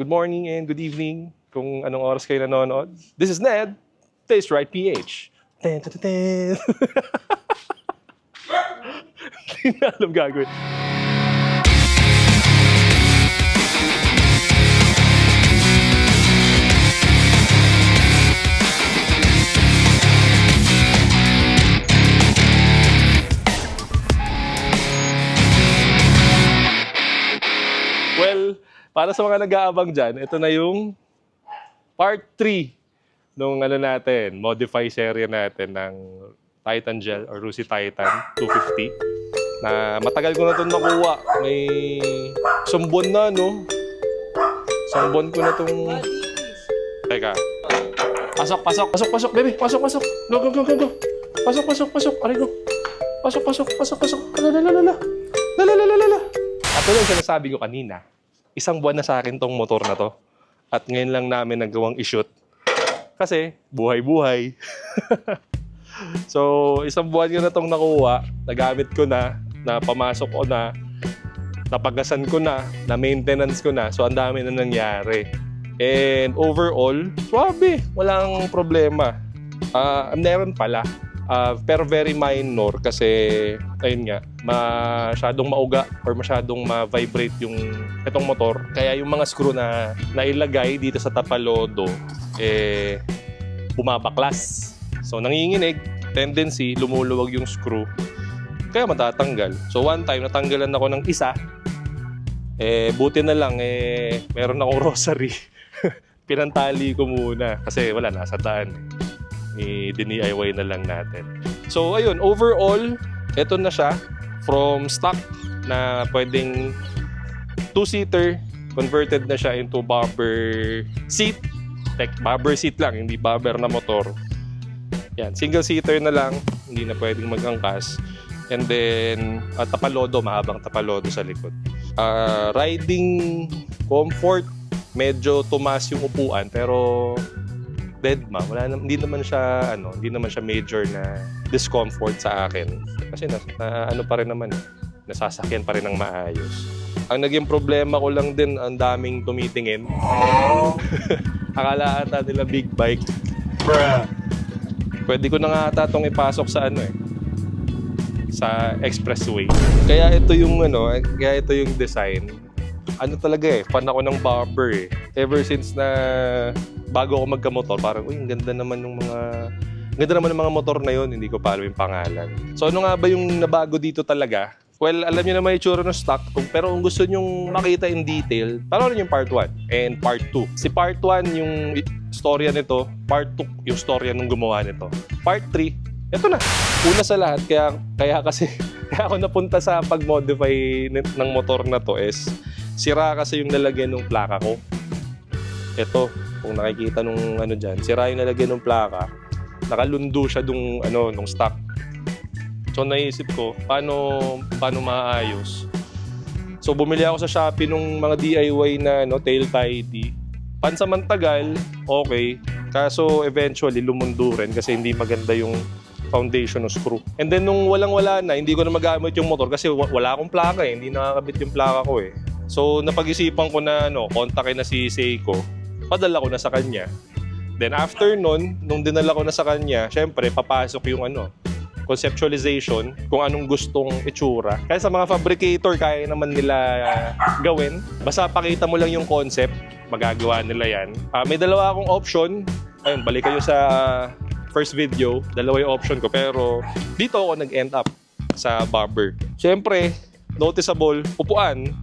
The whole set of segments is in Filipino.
good morning and good evening kung anong oras kayo nanonood. This is Ned, Taste Right PH. Ten, ten, ten. Hindi na alam gagawin. Para sa mga nag-aabang dyan, ito na yung part 3 nung ano natin, modify series natin ng Titan Gel or Rusi Titan 250 na matagal ko na ito nakuha. May buwan na, no? Buwan ko na itong... Teka. Pasok, pasok, pasok, pasok, baby. Pasok, pasok. Go, go, go, go, go. Pasok, pasok, pasok. Aray, go. Pasok, pasok, pasok, pasok. Lalalala. Lalalala. At ito yung sinasabi ko kanina. Isang buwan na sa akin tong motor na to. At ngayon lang namin nagawang i-shoot. Kasi, buhay-buhay. so, isang buwan ko na tong nakuha. Nagamit ko na. Napamasok ko na. Napagasan ko na. Na-maintenance ko na. So, ang dami na nangyari. And overall, swabe. Walang problema. Ah, meron pala. Ah, pero very minor kasi ayun nga, masyadong mauga or masyadong ma-vibrate yung itong motor. Kaya yung mga screw na nailagay dito sa tapalodo eh bumabaklas. So nanginginig, tendency lumuluwag yung screw. Kaya matatanggal. So one time natanggalan ako ng isa. Eh buti na lang eh meron akong rosary. Pinantali ko muna kasi wala nasa daan. Eh, i-DIY na lang natin. So ayun, overall, ito na siya from stock na pwedeng two-seater converted na siya into bobber seat. Like bobber seat lang, hindi bobber na motor. Yan, single seater na lang, hindi na pwedeng magangkas. And then, uh, tapalodo, mahabang tapalodo sa likod. Ah, riding comfort, medyo tumas yung upuan pero dead ma. Wala na, hindi naman siya ano, hindi naman siya major na discomfort sa akin. Kasi na, na- ano pa rin naman eh, nasasakyan pa rin ng maayos. Ang naging problema ko lang din, ang daming tumitingin. Akala ata nila big bike. Pwede ko na nga ata itong ipasok sa ano eh, sa expressway. Kaya ito yung ano, eh, kaya ito yung design. Ano talaga eh, fan ako ng bobber eh. Ever since na bago ako magkamotor, parang, uy, ang ganda naman ng mga ganda naman ng mga motor na yun, hindi ko pa alam yung pangalan. So ano nga ba yung nabago dito talaga? Well, alam niyo naman yung itsura ng stock, kung, pero kung gusto niyo makita in detail, panoorin yung part 1 and part 2. Si part 1 yung storya nito, part 2 yung storya nung gumawa nito. Part 3, ito na. Una sa lahat, kaya, kaya kasi, kaya ako napunta sa pag-modify ng motor na to is, sira kasi yung nalagyan ng plaka ko. Ito, kung nakikita nung ano dyan, sira yung nalagyan ng plaka, nakalundo siya dung ano nung stock. So naisip ko, paano paano maayos? So bumili ako sa Shopee nung mga DIY na no, tail tidy. Pansamantagal, okay. Kaso eventually lumundo rin kasi hindi maganda yung foundation ng screw. And then nung walang-wala na, hindi ko na magamit yung motor kasi wa- wala akong plaka eh. Hindi nakakabit yung plaka ko eh. So napag-isipan ko na ano, kontakin na si Seiko. Padala ko na sa kanya. Then after nun, nung dinala ko na sa kanya, syempre papasok yung ano, conceptualization kung anong gustong itsura. Kaya sa mga fabricator, kaya naman nila gawin. Basta pakita mo lang yung concept, magagawa nila yan. Ah, may dalawa akong option. Ayun, balik kayo sa first video. Dalawa yung option ko. Pero dito ako nag-end up sa barber. Siyempre, noticeable, upuan.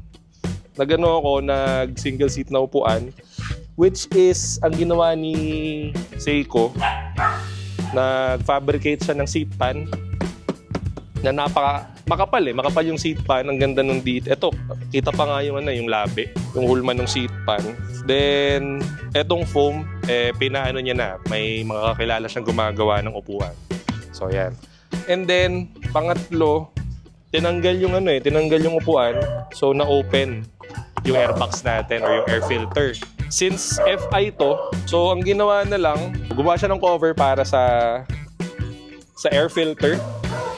Nagano ako, nag single seat na upuan. Which is, ang ginawa ni Seiko, nag-fabricate siya ng seat pan na napaka makapal eh. Makapal yung seat pan. Ang ganda nung dito. Ito, kita pa nga yung ano, yung labi. Yung hulma ng seat pan. Then, etong foam, eh, pinaano niya na. May mga kakilala siyang gumagawa ng upuan. So, yan. And then, pangatlo, tinanggal yung ano eh, tinanggal yung upuan. So, na-open yung airbox natin or yung air filter. Since FI to, so ang ginawa na lang, gumawa siya ng cover para sa sa air filter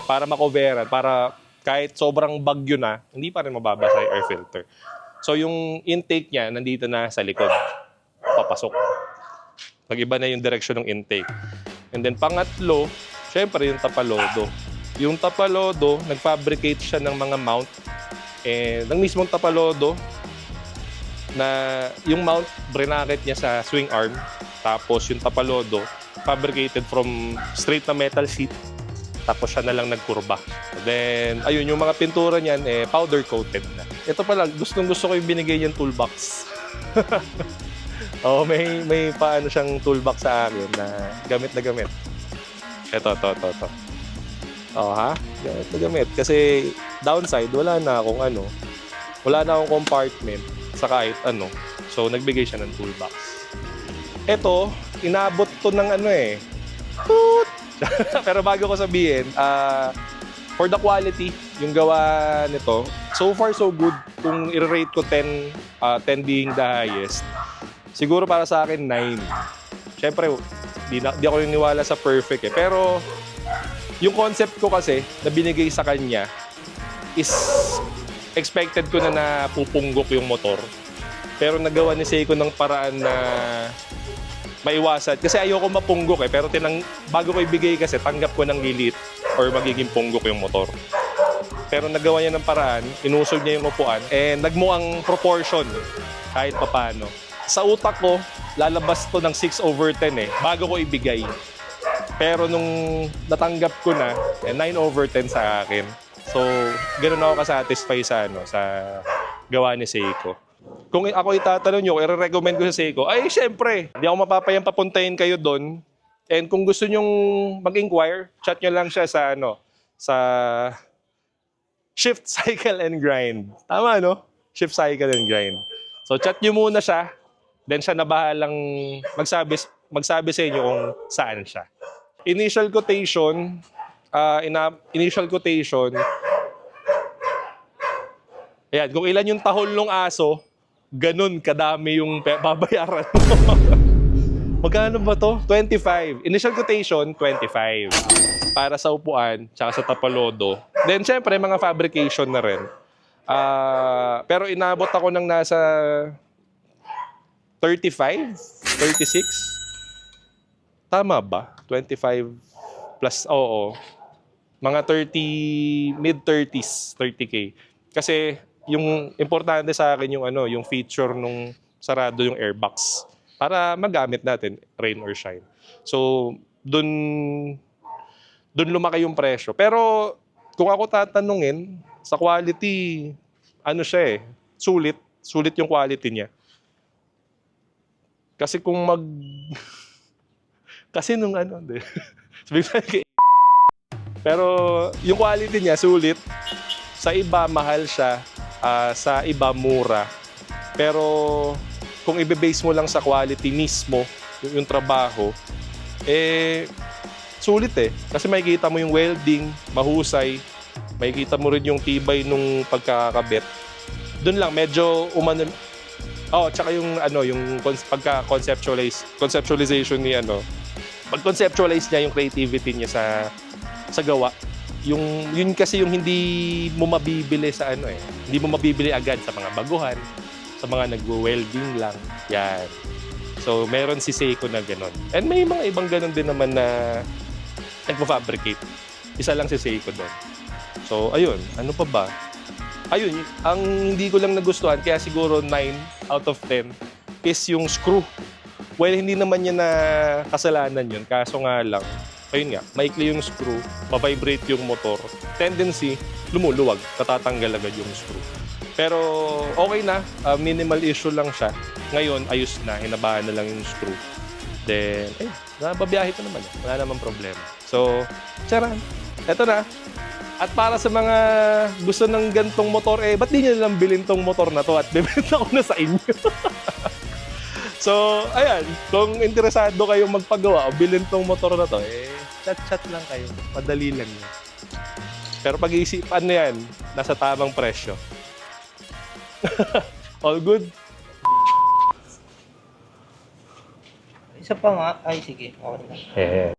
para makoveran, para kahit sobrang bagyo na, hindi pa rin mababasa yung air filter. So yung intake niya nandito na sa likod. Papasok. Mag-iba na yung direction ng intake. And then pangatlo, syempre yung tapalodo. Yung tapalodo, nag-fabricate siya ng mga mount. And ang mismong tapalodo, na yung mount, bracket niya sa swing arm. Tapos yung tapalodo, fabricated from straight na metal sheet. Tapos siya na lang nagkurba. Then, ayun, yung mga pintura niyan, eh, powder coated na. Ito pala, gustong gusto ko yung binigay niyang toolbox. oh, may, may paano siyang toolbox sa akin na gamit na gamit. Ito, to, to, to. Oh, ha? Gamit na gamit. Kasi downside, wala na akong ano, wala na akong compartment sa kahit ano. So, nagbigay siya ng toolbox. Ito, inabot to ng ano eh. Toot! Pero bago ko sabihin, ah, for the quality, yung gawa nito, so far so good. Kung i-rate ko 10, ah, 10 being the highest, siguro para sa akin 9. Siyempre, di, na, di ako niniwala sa perfect eh. Pero, yung concept ko kasi na binigay sa kanya is expected ko na na pupunggok yung motor. Pero nagawa ni Seiko ng paraan na maiwasan. Kasi ayoko mapunggok eh. Pero tinang, bago ko ibigay kasi, tanggap ko ng lilit or magiging punggok yung motor. Pero nagawa niya ng paraan, inusog niya yung upuan, and nagmuang proportion kahit papano. Sa utak ko, lalabas to ng 6 over 10 eh, bago ko ibigay. Pero nung natanggap ko na, eh, 9 over 10 sa akin. So, ganoon ako kasatisfy sa, ano, sa gawa ni Seiko. Kung ako itatanong nyo, i-recommend ko sa Seiko, ay syempre, hindi ako mapapayang papuntahin kayo doon. And kung gusto nyong mag-inquire, chat nyo lang siya sa ano, sa Shift Cycle and Grind. Tama, no? Shift Cycle and Grind. So chat nyo muna siya, then siya na bahalang magsabi, magsabi sa inyo kung saan siya. Initial quotation, ah, ina, initial quotation, Ayan, kung ilan yung tahol ng aso, ganun kadami yung babayaran mo. Magkano ba to? 25. Initial quotation, 25. Para sa upuan, tsaka sa tapalodo. Then, syempre, mga fabrication na rin. Ah, pero inabot ako ng nasa 35? 36? Tama ba? 25 plus, oo. Mga 30, mid-30s, 30k. Kasi yung importante sa akin yung ano, yung feature nung sarado yung airbox para magamit natin rain or shine. So, dun dun lumaki yung presyo. Pero kung ako tatanungin, sa quality, ano siya eh, sulit. Sulit yung quality niya. Kasi kung mag... Kasi nung ano. Sabi ko Pero yung quality niya, sulit. Sa iba, mahal siya. Ah, sa iba, mura. Pero kung ibe-base mo lang sa quality mismo, yung, yung trabaho, eh, sulit eh. Kasi makikita mo yung welding, mahusay. Makikita mo rin yung tibay nung pagkakabit. Doon lang, medyo umano... Oh, tsaka yung ano, yung pagka-conceptualize, conceptualization ni ano, pag-conceptualize niya yung creativity niya sa sa gawa. Yung yun kasi yung hindi mo mabibili sa ano eh. Hindi mo mabibili agad sa mga baguhan, sa mga nagwo-welding lang. Yan. So, meron si Seiko na ganun. And may mga ibang ganun din naman na nagpo-fabricate. Isa lang si Seiko doon. So, ayun. Ano pa ba? Ayun, ang hindi ko lang nagustuhan, kaya siguro 9 out of 10, is yung screw. Well, hindi naman niya na kasalanan yun. Kaso nga lang, ayun nga, maikli yung screw, mabibrate yung motor. Tendency, lumuluwag, natatanggal agad yung screw. Pero okay na, ah, minimal issue lang siya. Ngayon, ayos na, hinabahan na lang yung screw. Then, ay, nababiyahe ko naman. Wala namang problema. So, charan. Eto na. At para sa mga gusto ng gantong motor, eh, ba't di nyo lang bilhin tong motor na to at bibenta ko na sa inyo? so, ayan. Kung interesado kayong magpagawa o bilhin tong motor na to, eh, chat-chat lang kayo. Madali lang yun. Pero pag-iisipan na yan, nasa tamang presyo. All good? Isa pa nga. Ay, sige. Okay lang. Eh.